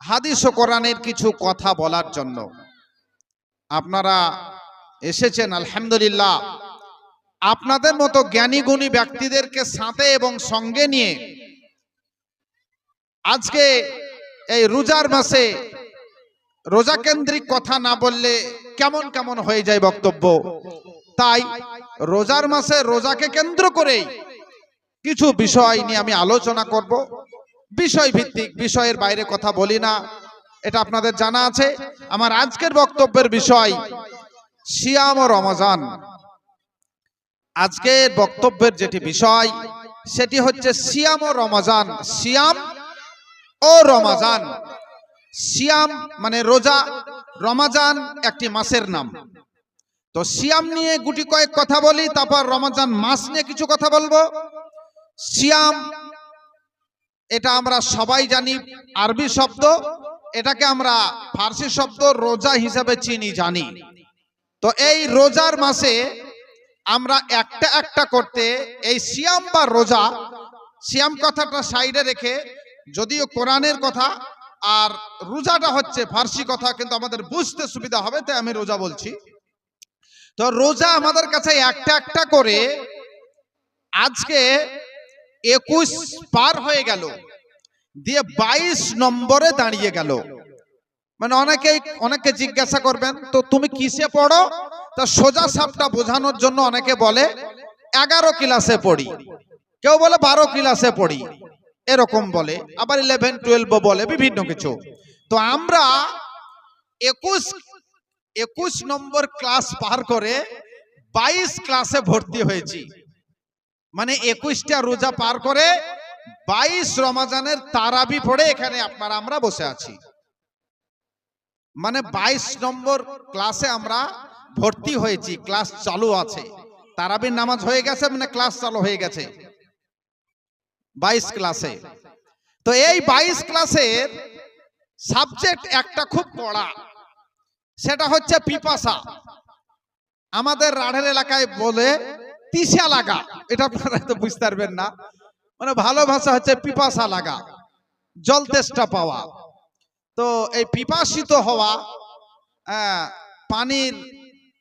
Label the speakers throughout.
Speaker 1: হাদিস ও কোরআনের কিছু কথা বলার জন্য। আপনারা এসেছেন, আলহামদুলিল্লাহ। আপনাদের মতো জ্ঞানী গুণী ব্যক্তিদেরকে সাথে এবং সঙ্গে নিয়ে আজকে এই রোজার মাসে রোজা কেন্দ্রিক কথা না বললে কেমন কেমন হয়ে যায় বক্তব্য? তাই রোজার মাসে রোজাকে কেন্দ্র করেই কিছু বিষয় নিয়ে আমি আলোচনা করব। বিষয় ভিত্তিক বিষয়ের বাইরে কথা বলি না। এটা আপনাদের জানা আছে। আমার আজকের বক্তব্যের বিষয়, সিয়াম ও রমজান। আজকের বক্তব্যের যেটি বিষয়, সেটি হচ্ছে সিয়াম ও রমজান। সিয়াম ও রমাজান। সিয়াম মানে রোজা, রমাজান একটি মাসের নাম। তো সিয়াম নিয়ে গুটি কয়েক কথা বলি, তারপর রমাজান মাস নিয়ে কিছু কথা বলব। সিয়াম এটা আমরা সবাই জানি, আরবি শব্দ। এটাকে আমরা ফার্সি শব্দ রোজা হিসাবে চিনি, জানি। তো এই রোজার মাসে আমরা একটা একটা করতে, এই সিয়াম বা রোজা, সিয়াম কথাটা সাইডে রেখে, যদিও কোরআনের কথা, আর রোজাটা হচ্ছে ফার্সি কথা, কিন্তু আমাদের বুঝতে সুবিধা হবে, তাই আমি রোজা বলছি। তো রোজা আমাদের কাছে একটা একটা করে, আজকে একুশ পার হয়ে গেল। দিয়ে বাইশ নম্বরে দাঁড়িয়ে গেল। মানে অনেকেই অনেকে জিজ্ঞাসা করবেন, তো তুমি কিসে পড়ো? তা সোজা সাপটা বোঝানোর জন্য অনেকে বলে, এগারো ক্লাসে পড়ি। কেউ বলে, বারো ক্লাসে পড়ি। এরকম বলে। আবার ইলেভেন টুয়েলভ বলে, বিভিন্ন কিছু। তো আমরা একুশ একুশ নম্বর ক্লাস পার করে বাইশ ক্লাসে ভর্তি হয়েছি। মানে একুশটা রোজা পার করে বাইশ রমাজানের তারাবি পড়ে এখানে আপনারা আমরা বসে আছি। মানে বাইশ নম্বর ক্লাসে আমরা ভর্তি হয়েছি ক্লাস চালু আছে। তারাবির নামাজ হয়ে গেছে মানে ক্লাস চালু হয়ে গেছে। বাইশ ক্লাসে। তো এই বাইশ ক্লাসের সাবজেক্ট একটা খুব পড়া সেটা হচ্ছে পিপাসা। আমাদের রাঢ়ের এলাকায় বলে তিসা লাগা এটা আপনারা তো বুঝতে পারবেন না। মানে ভালো ভাষা হচ্ছে পিপাসা লাগা জল তেষ্টা পাওয়া। তো এই পিপাসিত হওয়া আহ, পানির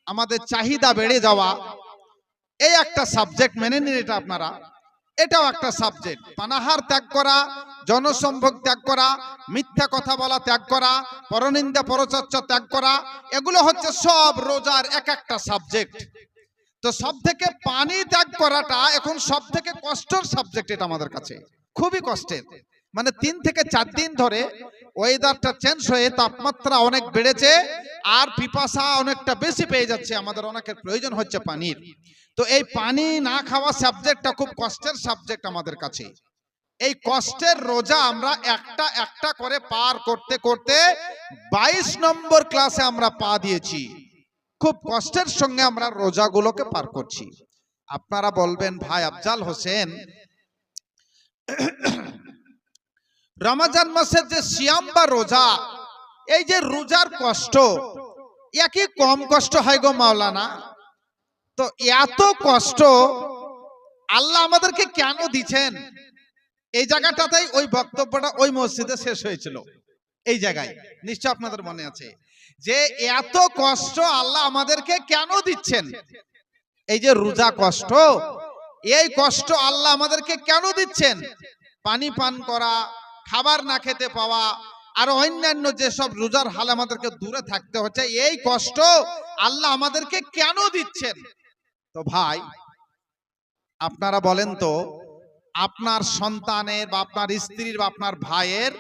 Speaker 1: আমাদের চাহিদা বেড়ে যাওয়া এই একটা সাবজেক্ট মেনে নিন এটা আপনারা। এটাও একটা সাবজেক্ট পানাহার ত্যাগ করা জনসম্ভোগ ত্যাগ করা মিথ্যা কথা বলা ত্যাগ করা পরনিন্দা পরচর্চা ত্যাগ করা এগুলো হচ্ছে সব রোজার এক একটা সাবজেক্ট তো সব থেকে পানি ত্যাগ করাটা এখন সব থেকে কষ্টের সাবজেক্ট এটা আমাদের কাছে। খুবই কষ্টের। মানে তিন থেকে চার দিন ধরে ওয়েদারটা চেঞ্জ হয়ে তাপমাত্রা অনেক বেড়েছে আর পিপাসা অনেকটা বেশি পেয়ে যাচ্ছে। আমাদের অনেকের প্রয়োজন হচ্ছে পানির। তো এই পানি না খাওয়া সাবজেক্টটা খুব কষ্টের সাবজেক্ট আমাদের কাছে। এই কষ্টের রোজা আমরা একটা একটা করে পার করতে করতে বাইশ নম্বর ক্লাসে আমরা পা দিয়েছি। খুব কষ্টের সঙ্গে আমরা রোজাগুলোকে পার করছি। আপনারা বলবেন, ভাই আফজাল হোসেন, রমাজান মাসের যে সিয়াম বা রোজা, এই যে রোজার কষ্ট একই কম কষ্ট হয় গো মাওলানা? তো এত কষ্ট আল্লাহ আমাদেরকে কেন দিচ্ছেন? এই জায়গাটাতেই ওই বক্তব্যটা ওই মসজিদে শেষ হয়েছিল। এই জায়গায়। নিশ্চয় আপনাদের মনে আছে। যে এত কষ্ট আল্লাহ আমাদেরকে কেন দিচ্ছেন? এই যে রোজা কষ্ট, এই কষ্ট আল্লাহ আমাদেরকে কেন দিচ্ছেন? পানি পান করা, খাবার না খেতে পাওয়া, আর অন্যান্য যেসব রোজার হাল আমাদেরকে দূরে থাকতে হচ্ছে, এই কষ্ট আল্লাহ আমাদেরকে কেন দিচ্ছেন? তো ভাই, আপনারা বলেন তো, আপনার সন্তানের বা আপনার স্ত্রীর বা আপনার ভাইয়ের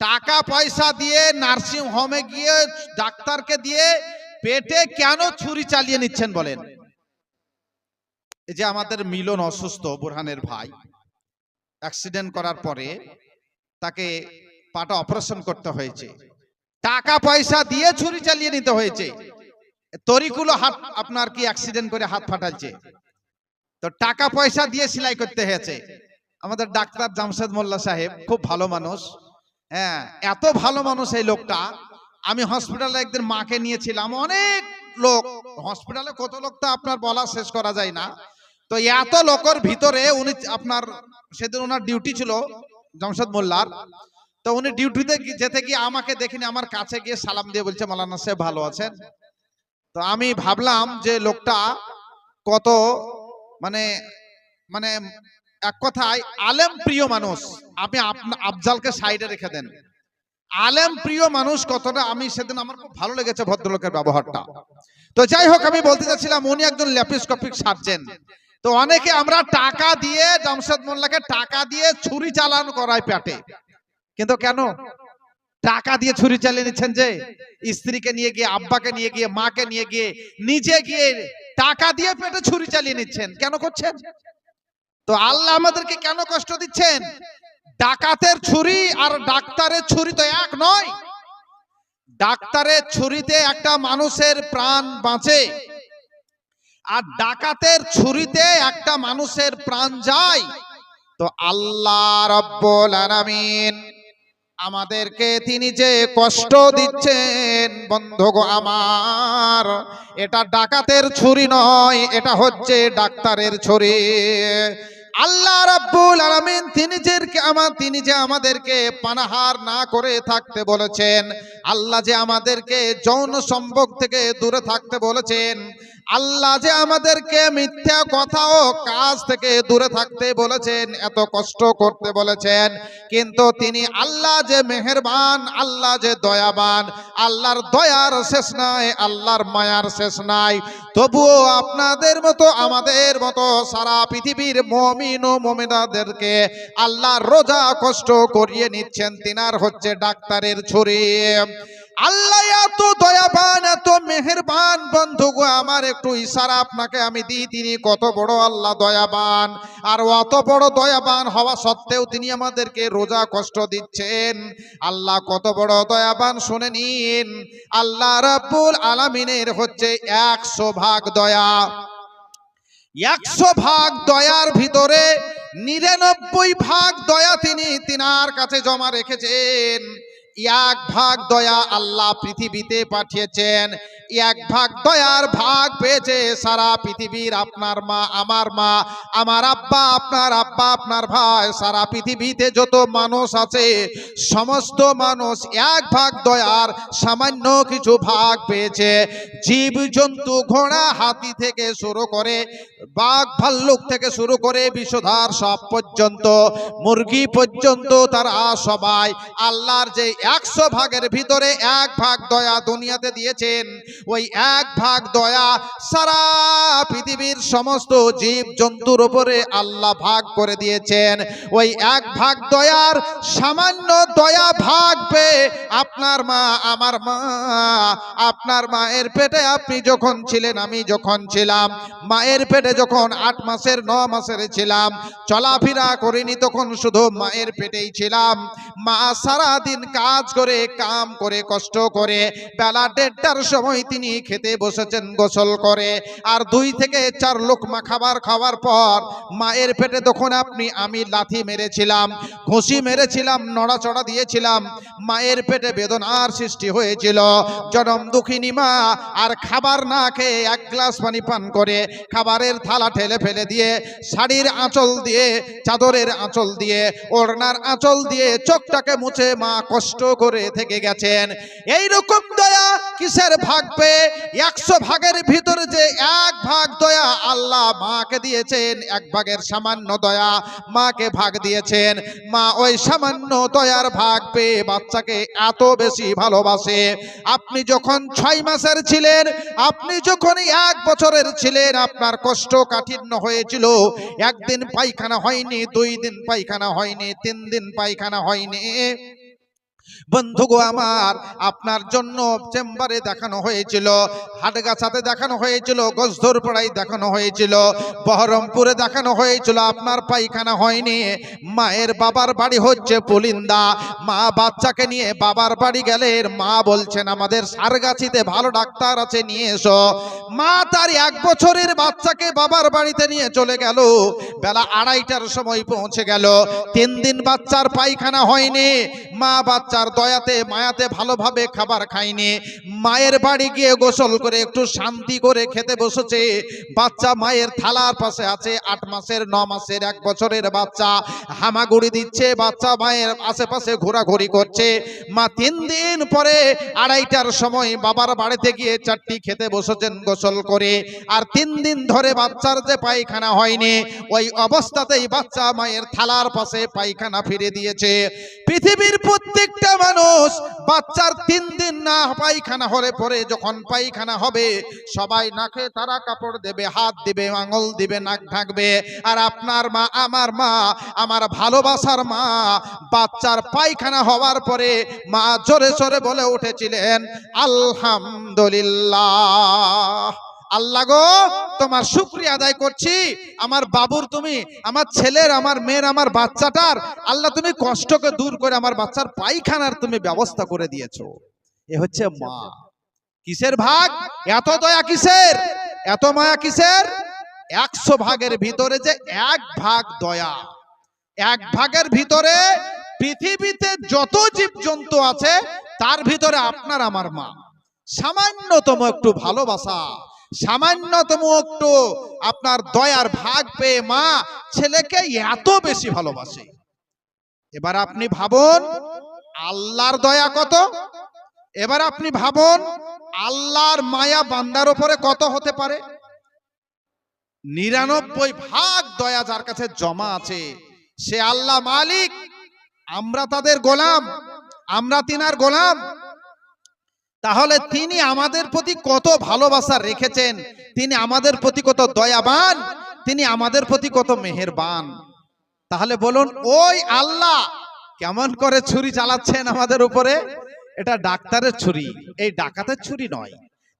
Speaker 1: টাকা পয়সা দিয়ে নার্সিং হোমে গিয়ে ডাক্তারকে দিয়ে পেটে কেন ছুরি চালিয়ে নিচ্ছেন বলেন? এই যে আমাদের মিলন অসুস্থ বুরহানের ভাই, অ্যাক্সিডেন্ট করার পরে তাকে পাটা অপারেশন করতে হয়েছে। টাকা পয়সা দিয়ে ছুরি চালিয়ে নিতে হয়েছে। তরিকুলো হাত, আপনার কি অ্যাক্সিডেন্ট করে হাত ফাটালছে? তো টাকা পয়সা দিয়ে সেলাই করতে হয়েছে। আমাদের ডাক্তার জামশেদ মোল্লা সাহেব খুব ভালো মানুষ। হ্যাঁ এত ভালো মানুষ এই লোকটা। আমি হসপিটালে একদিন মাকে নিয়েছিলাম। অনেক লোক। হসপিটালে কত লোক তো আপনার বলা শেষ করা যায় না। তো এত লোকের ভিতরে উনি আপনার, সেদিন ওনার ডিউটি ছিল জামশেদ মোল্লার। তো উনি ডিউটিতে যেতে গিয়ে আমাকে দেখিনি, আমার কাছে গিয়ে সালাম দিয়ে বলছে, মালানা সাহেব ভালো আছেন? তো আমি ভাবলাম যে লোকটা কত মানে মানে এক কথায়, আলেম প্রিয় মানুষ, আপনি আফজালকে সাইডে রেখে দেন। আলেম প্রিয় মানুষ কতটা, আমি সেদিন আমার খুব ভালো লেগেছে ভদ্রলোকের ব্যবহারটা। তো যাই হোক, আমি বলতে চাচ্ছিলাম, উনি একজন ল্যাপিস্কোপিক সার্জেন। তো অনেকে আমরা টাকা দিয়ে, জামশেদ মোল্লাকে টাকা দিয়ে ছুরি চালান করায় পেটে কিন্তু কেন? টাকা দিয়ে ছুরি চালিয়ে নিচ্ছেন যে, স্ত্রীকে নিয়ে গিয়ে, আব্বাকে নিয়ে গিয়ে, মাকে নিয়ে গিয়ে, নিজে গিয়ে টাকা দিয়ে পেটে ছুরি চালিয়ে নিচ্ছেন। কেন করছেন? তো আল্লাহ আমাদেরকে কেন কষ্ট দিচ্ছেন? ডাকাতের ছুরি আর ডাক্তারের ছুরি তো এক নয়। ডাক্তারের ছুরিতে একটা মানুষের প্রাণ বাঁচে আর ডাকাতের ছুরিতে একটা মানুষের প্রাণ যায়। তো আল্লাহ রব্বুল আলামিন আমাদেরকে তিনি যে কষ্ট দিচ্ছেন বন্ধু আমার, এটা ডাকাতের ছুরি নয়, এটা হচ্ছে ডাক্তারের ছুরি। আল্লাহ রাব্বুল আলামিন তিনি যে আমার তিনি যে আমাদেরকে পানাহার না করে থাকতে বলেছেন, আল্লাহ যে আমাদেরকে যৌন সম্ভোগ থেকে দূরে থাকতে বলেছেন আল্লাহ যে আমাদেরকে মিথ্যা কথা ও কাজ থেকে দূরে থাকতে বলেছেন, এত কষ্ট করতে বলেছেন, কিন্তু তিনি আল্লাহ যে মেহেরবান, আল্লাহ যে দয়াবান, আল্লাহর দয়ার শেষ নাই, আল্লাহর মায়ার শেষ নাই। তবুও আপনাদের মতো, আমাদের মতো সারা পৃথিবীর মমিন ও মমিনাদেরকে আল্লাহ রোজা কষ্ট করিয়ে নিচ্ছেন, তিনার হচ্ছে ডাক্তারের ছুরি। আল্লাহ এত দয়াবান, এত মেহেরবান বন্ধু গো, আমার একটু ইশারা আপনাকে আমি দিই। তিনি কত বড় আল্লাহ দয়াবান, আর অত বড় দয়াবান হওয়া সত্ত্বেও তিনি আমাদেরকে রোজা কষ্ট দিচ্ছেন। আল্লাহ কত বড় দয়াবান, শুনে নিন। আল্লাহ রাব্বুল আলামিনের হচ্ছে একশো ভাগ দয়া। একশো ভাগ দয়ার ভিতরে নিরানব্বই ভাগ দয়া তিনি তিনার কাছে জমা রেখেছেন। এক ভাগ দয়া আল্লাহ পৃথিবীতে পাঠিয়েছেন, এক ভাগ দয়ার ভাগ পেয়েছে সারা পৃথিবীর আপনার মা, আমার মা, আমার আব্বা, আপনার আব্বা, আপনার ভাই, সারা পৃথিবীতে যত মানুষ আছে, সমস্ত মানুষ এক ভাগ দয়ার সামান্য কিছু ভাগ পেয়েছে। জীব জন্তু ঘোড়া, হাতি থেকে শুরু করে বাঘ, ভাল্লুক থেকে শুরু করে বিষধার সব পর্যন্ত, মুরগি পর্যন্ত তারা সবাই আল্লাহর যে একশো ভাগের ভিতরে এক ভাগ দয়া দুনিয়াতে দিয়েছেন। ওই এক ভাগ দয়া সারা পৃথিবীর সমস্ত জীব জন্তুর উপরে আল্লাহ ভাগ করে দিয়েছেন। ওই এক ভাগ দয়ার সামান্য দয়া ভাগ পেয়ে আপনার মা, আমার মা, আপনার মায়ের পেটে আপনি যখন ছিলেন, আমি যখন ছিলাম, মায়ের পেটে যখন আট মাসের, ন মাসের ছিলাম, চলাফেরা করিনি তখন শুধু মায়ের পেটেই ছিলাম। মা সারা দিন কাজ করে, কাম করে, কষ্ট করে, বেলা দেড়টার সময় তিনি খেতে বসেছেন, গোসল করে। আর দুই থেকে চার লোকমা খাবার খাওয়ার পর মায়ের পেটে তখন আপনি, আমি লাথি মেরেছিলাম, ঘুষি মেরেছিলাম, নড়াচড়া দিয়েছিলাম। মায়ের পেটে বেদনার সৃষ্টি হয়েছিল। জনম দুঃখিনী মা আর খাবার না খেয়ে এক গ্লাস পানি পান করে খাবারের থালা ঠেলে ফেলে দিয়ে, শাড়ির আঁচল দিয়ে, চাদরের আঁচল দিয়ে, ওড়নার আঁচল দিয়ে, চোখটাকে মুছে মা কষ্ট করে থেকে গেছেন। এই রকম দয়া কিসের ভাগ পেয়ে একশো ভাগের ভিতরে যে এক ভাগ দয়া আল্লাহ মাকে দিয়েছেন, এক ভাগের সামান্য দয়া মাকে ভাগ দিয়েছেন। মা ওই সামান্য দয়ার ভাগ পেয়ে বাচ্চাকে এত বেশি ভালোবাসে। আপনি যখন ছয় মাসের ছিলেন, আপনি যখন এক বছরের ছিলেন, আপনার কষ্ট কাঠিন্য হয়েছিল। একদিন পায়খানা হয়নি, দুই দিন পায়খানা হয়নি, তিন দিন পায়খানা হয়নি। বন্ধু গো আমার, আপনার জন্য চেম্বারে দেখানো হয়েছিল, হাটগাছাতে দেখানো হয়েছিল, গজধরপাড়ায় দেখানো হয়েছিল, বহরমপুরে দেখানো হয়েছিল, আপনার পায়খানা হয়নি। মায়ের বাবার বাড়ি হচ্ছে পুলিন্দা, মা বাচ্চাকে নিয়ে বাবার বাড়ি গেলেন মা বলছেন, আমাদের সারগাছিতে ভালো ডাক্তার আছে, নিয়ে এসো। মা তার এক বছরের বাচ্চাকে বাবার বাড়িতে নিয়ে চলে গেল। বেলা আড়াইটার সময় পৌঁছে গেল। তিন দিন বাচ্চার পায়খানা হয়নি। মা বাচ্চা বাচ্চার দয়াতে, মায়াতে ভালোভাবে খাবার খায়নি। মায়ের বাড়ি গিয়ে গোসল করে একটু শান্তি করে খেতে বসেছে। বাচ্চা মায়ের থালার পাশে আছে, আট মাসের, ন মাসের, এক বছরের বাচ্চা। হামাগুড়ি দিচ্ছে, বাচ্চা মায়ের আশেপাশে ঘোরাঘুরি করছে। মা তিন দিন পরে আড়াইটার সময় বাবার বাড়িতে গিয়ে চারটি খেতে বসেছেন গোসল করে। আর তিন দিন ধরে বাচ্চার যে পায়খানা হয়নি, ওই অবস্থাতেই বাচ্চা মায়ের থালার পাশে পায়খানা ফিরে দিয়েছে। পৃথিবীর প্রত্যেকটা মানুষ বাচ্চার তিন দিন না পায়খানা হলে পরে যখন পায়খানা হবে, সবাই নাকে তারা কাপড় দেবে, হাত দিবে, আঙুল দিবে, নাক ঢাকবে। আর আপনার মা, আমার মা, আমার ভালোবাসার মা, বাচ্চার পায়খানা হওয়ার পরে মা জোরে জোরে বলে উঠেছিলেন, আলহামদুলিল্লাহ। আল্লাহ গো, তোমার শুক্রিয়া আদায় করছি। আমার বাবুর তুমি, আমার ছেলের, আমার মেয়ের, আমার বাচ্চাটার, আল্লাহ তুমি কষ্টকে দূর করে আমার বাচ্চার পায়খানার তুমি ব্যবস্থা করে দিয়েছ। এ হচ্ছে মা। কিসের ভাগ? এত দয়া কিসের? এত মায়া কিসের? একশো ভাগের ভিতরে যে এক ভাগ দয়া। এক ভাগের ভিতরে পৃথিবীতে যত জীবজন্তু আছে, তার ভিতরে আপনার, আমার মা। সামান্যতম একটু ভালোবাসা। সামান্যতম একটু আপনার দয়ার ভাগ পেয়ে মা ছেলেকে এত বেশি ভালোবাসে। এবার আপনি ভাবুন, আল্লাহর দয়া কত? এবার আপনি ভাবুন, আল্লাহর মায়া বান্দার উপরে কত হতে পারে? নিরানব্বই ভাগ দয়া যার কাছে জমা আছে, সে আল্লাহ মালিক। আমরা তাদের গোলাম, আমরা তিনার গোলাম। তাহলে তিনি আমাদের প্রতি কত ভালোবাসা রেখেছেন? তিনি আমাদের প্রতি কত দয়াবান? তিনি আমাদের প্রতি কত মেহেরবান? তাহলে বলুন, ওই আল্লাহ কেমন করে ছুরি চালাচ্ছেন আমাদের উপরে? এটা ডাক্তারের ছুরি, এই ডাকাতের ছুরি নয়।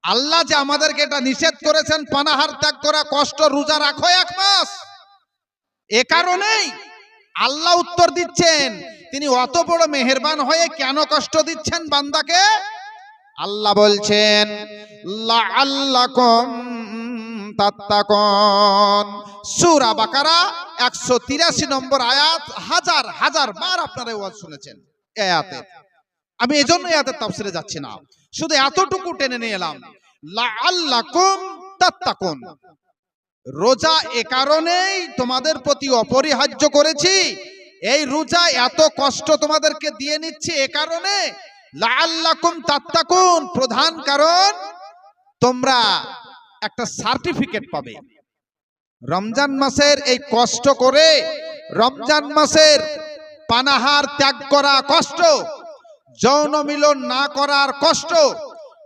Speaker 1: আল্লাহ যে আমাদেরকে এটা নিষেধ করেছেন, পানাহার ত্যাগ করা, কষ্ট, রোজা রাখো এক মাস। এ কারণেই আল্লাহ উত্তর দিচ্ছেন, তিনি অত বড় মেহেরবান হয়ে কেন কষ্ট দিচ্ছেন বান্দাকে? আল্লাহ বলছেন বাকারা 183 নম্বর আয়াত হাজার হাজার বার শুনেছেন আমি এজন্য যাচ্ছি না। শুধু এতটুকু টেনে নিয়ে এলাম, লাআল্লাকুম রোজা এ কারণেই তোমাদের প্রতি অপরিহার্য করেছি, এই রোজা এত কষ্ট তোমাদেরকে দিয়ে নিচ্ছে এ কারণে প্রধান কারণ, তোমরা একটা সার্টিফিকেট পাবে। রমজান মাসের এই কষ্ট করে, রমজান মাসের পানাহার ত্যাগ করা কষ্ট, যৌন মিলন না করার কষ্ট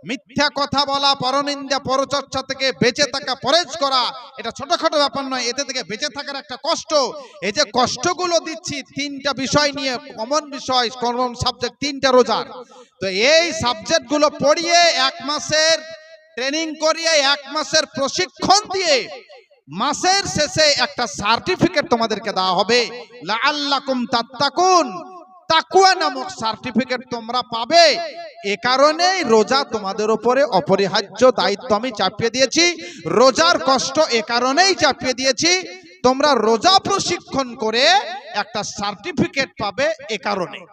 Speaker 1: মিথ্যা কথা বলা, পরনিন্দা, পরচর্চা থেকে বেঁচে থাকা পরেজ করা, এটা ছোটখাটো ব্যাপার নয়। এতে থেকে বেঁচে থাকার একটা কষ্ট। এই যে কষ্টগুলো দিচ্ছি তিনটা বিষয় নিয়ে কমন বিষয় কমন সাবজেক্ট তিনটা রোজার। তো এই সাবজেক্টগুলো পড়িয়ে এক মাসের ট্রেনিং করিয়ে, এক মাসের প্রশিক্ষণ দিয়ে, মাসের শেষে একটা সার্টিফিকেট তোমাদেরকে দেওয়া হবে। লাআল্লাকুম তাত্তাকুন। তাকুয়া নামক সার্টিফিকেট তোমরা পাবে। এ কারণেই রোজা তোমাদের উপরে অপরিহার্য দায়িত্ব আমি চাপিয়ে দিয়েছি। রোজার কষ্ট এ কারণেই চাপিয়ে দিয়েছি। তোমরা রোজা প্রশিক্ষণ করে একটা সার্টিফিকেট পাবে এ কারণে।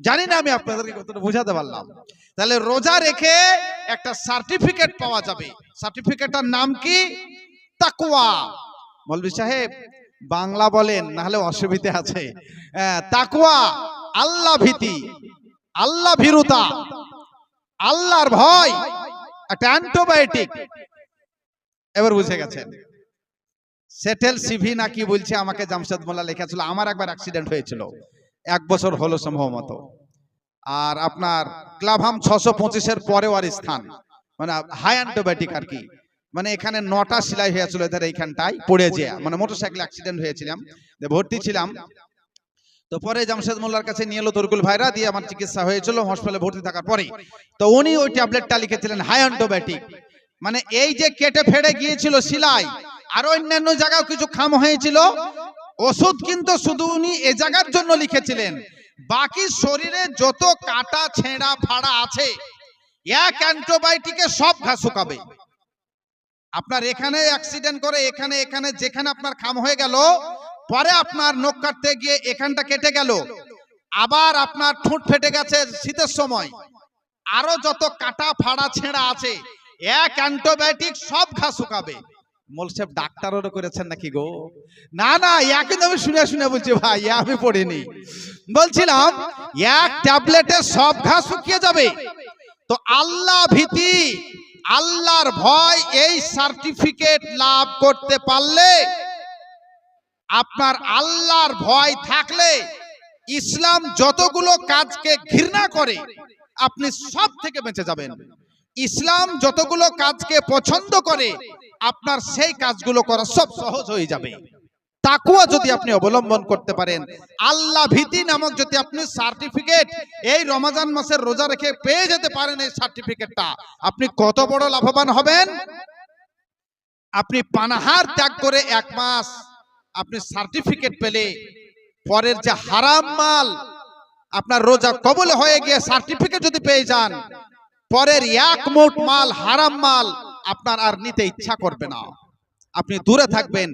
Speaker 1: জানি না আমি আপনাদেরকে কতটা বোঝাতে পারলাম। তাহলে রোজা রেখে একটা সার্টিফিকেট পাওয়া যাবে। সার্টিফিকেটটার নাম কি? তাকুয়া মৌলভী সাহেব বাংলা বলেন নাহলে অসুবিধা আছে। আহ, তাকুয়া আল্লাহ ভীতি। আল্লাহ ভীরুতা। আল্লাহর ভয়, একটা অ্যান্টিবায়োটিক। এবার বুঝে গেছেন। সেটেল সিভি নাকি বলছে, আমাকে জামশেদ মোল্লা লেখা আমার একবার অ্যাক্সিডেন্ট হয়েছিল। এক বছর হলো সম্ভবত। আর আপনার ক্লাভাম ছশো পঁচিশের পরেও আর স্থান। মানে হাই অ্যান্টিবায়োটিক আর কি। মানে এখানে নটা সেলাই হয়েছিল এদের এইখানটায়, পড়ে যেয়া। মানে মোটরসাইকেল অ্যাক্সিডেন্ট হয়েছিলাম। ভর্তি ছিলাম তো পরে জামশেদ মোল্লার কাছে নিয়ে এলো তরকুল ভাইরা, দিয়ে আমার চিকিৎসা হয়েছিল হসপিটালে ভর্তি থাকার পরে তো উনি ওই ট্যাবলেটটা লিখেছিলেন হাই অ্যান্টিবায়োটিক মানে এই যে কেটে ফেড়ে গিয়েছিল সিলাই, আর অন্যান্য জায়গাও কিছু খাম হয়েছিল, ওষুধ কিন্তু শুধু উনি এ জায়গার জন্য লিখেছিলেন। বাকি শরীরে যত কাটা, ছেঁড়া, ফাড়া আছে, এক অ্যান্টিবায়োটিকে সব ঘা শুকাবে। আপনার এখানে অ্যাক্সিডেন্ট করে, এখানে এখানে, যেখানে আপনার খাম হয়ে গেল পরে আপনার নখ কাটতে গিয়ে এখানটা কেটে গেল। আবার আপনার ঠোঁট ফেটে গেছে শীতের সময়। আরও যত কাটা ফাড়া ছেঁড়া আছে, এক অ্যান্টিবায়োটিক সব ঘা শুকাবে। মোলসেফ ডাক্তারও করেছেন নাকি গো? না না আমি শুনে শুনে বলছি ভাই, আমি পড়িনি। বলছিলাম, এক ট্যাবলেটে সব ঘা শুকিয়ে যাবে। তো আল্লাহ ভীতি, আল্লাহর ভয়, এই সার্টিফিকেট লাভ করতে পারলে আপনার আল্লাহর ভয় থাকলে ইসলাম যতগুলো কাজকে ঘৃণা করে, আপনি সব থেকে বেঁচে যাবেন। ইসলাম যতগুলো কাজকে পছন্দ করে, আপনার সেই কাজগুলো করা সব সহজ হয়ে যাবে। তাকুয়া যদি আপনি অবলম্বন করতে পারেন, আল্লাহ ভীতি নামক যদি আপনি সার্টিফিকেট এই রমাজান মাসের রোজা রেখে পেয়ে যেতে পারেন এই সার্টিফিকেটটা, আপনি কত বড় লাভবান হবেন? আপনি পানাহার ত্যাগ করে এক মাস আপনি সার্টিফিকেট পেলে পরের যে হারাম মাল আপনার রোজা কবল হয়ে গিয়ে সার্টিফিকেট যদি পেয়ে যান, পরের এক মোট মাল হারাম মাল আপনার আর নিতে ইচ্ছা করবে না। আপনি দূরে থাকবেন।